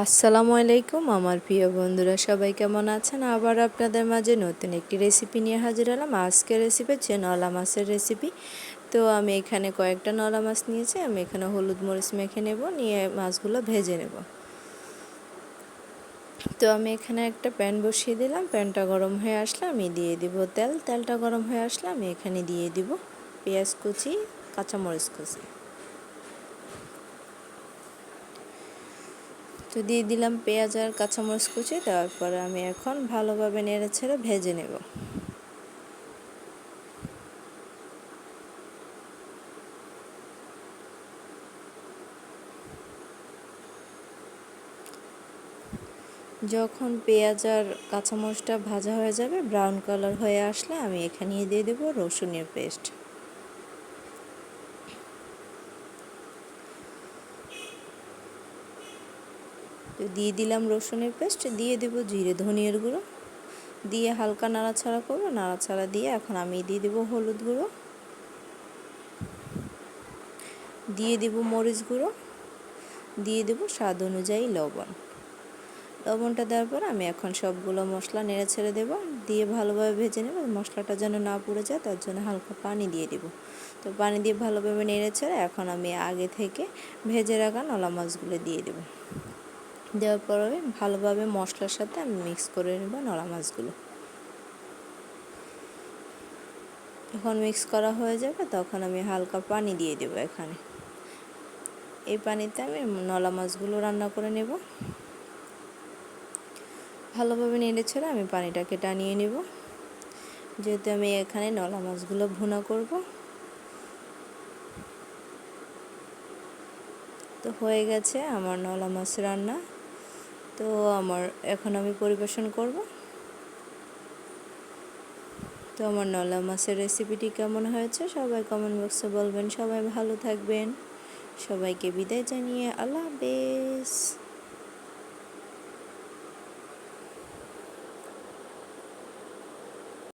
আসসালামু আলাইকুম, আমার প্রিয় বন্ধুরা, সবাই কেমন আছেন? আবার আপনাদের মাঝে নতুন একটি রেসিপি নিয়ে হাজির হলাম। আজকের রেসিপি হচ্ছে নলা মাছের রেসিপি তো আমি এখানে কয়েকটা নলা মাছ নিয়েছি। আমি এখানে হলুদ মরিচ মেখে নেব, নিয়ে মাছগুলো ভেজে নেব। তো আমি এখানে একটা প্যান বসিয়ে দিলাম। প্যানটা গরম হয়ে আসলে আমি দিয়ে দিব তেল। তেলটা গরম হয়ে আসলে আমি এখানে দিয়ে দিব পেঁয়াজ কুচি, কাঁচামরিচ কুচি। তো দিয়ে দিলাম পেঁয়াজ আর কাঁচামরিচ কুচি, তারপরে আমি এখন ভালোভাবে নেড়ে ছেড়ে ভেজে নেব। যখন পেঁয়াজ আর কাঁচামরিচটা ভাজা হয়ে যাবে, ব্রাউন কালার হয়ে আসলে আমি এখানে দিয়ে দেবো রসুনের পেস্ট। তো দিয়ে দিলাম রসুনের পেস্ট, দিয়ে দেবো জিরে, ধনিয়ার গুঁড়ো। দিয়ে হালকা নাড়াছাড়া করব নাড়াছাড়া দিয়ে এখন আমি দিয়ে দেবো হলুদ গুঁড়ো। দিয়ে দেবো মরিচ গুঁড়ো। দিয়ে দেবো স্বাদ অনুযায়ী লবণ। লবণটা দেওয়ার পর আমি এখন সবগুলো মশলা নেড়ে ছেড়ে দেবো। দিয়ে ভালোভাবে ভেজে নেব, মশলাটা যেন না পুড়ে যায় তার জন্য হালকা পানি দিয়ে দেবো। তো পানি দিয়ে ভালোভাবে নেড়ে ছেড়ে এখন আমি আগে থেকে ভেজে রাখা নলা মাছগুলো দিয়ে দেবো। দেওয়ার পরে ভালোভাবে মশলার সাথে আমি মিক্স করে নেব নলা মাছগুলো যখন মিক্স করা হয়ে যাবে তখন আমি হালকা পানি দিয়ে দেবো এখানে। এই পানিতে আমি নলা মাছগুলো রান্না করে নেব। ভালোভাবে নেড়ে ছেড়ে আমি পানিটাকে টানিয়ে নেব। যেহেতু আমি এখানে নলা মাছগুলো ভুনা করব। তো হয়ে গেছে আমার নলা মাছ রান্না। তো আমার, এখন আমি পরিবেশন করব। তো আমার নলা মাছের রেসিপিটি কেমন হয়েছে সবাই কমেন্ট বক্সে বলবেন। সবাই ভালো থাকবেন। সবাইকে বিদায় জানিয়ে আল্লাহ হাফেজ।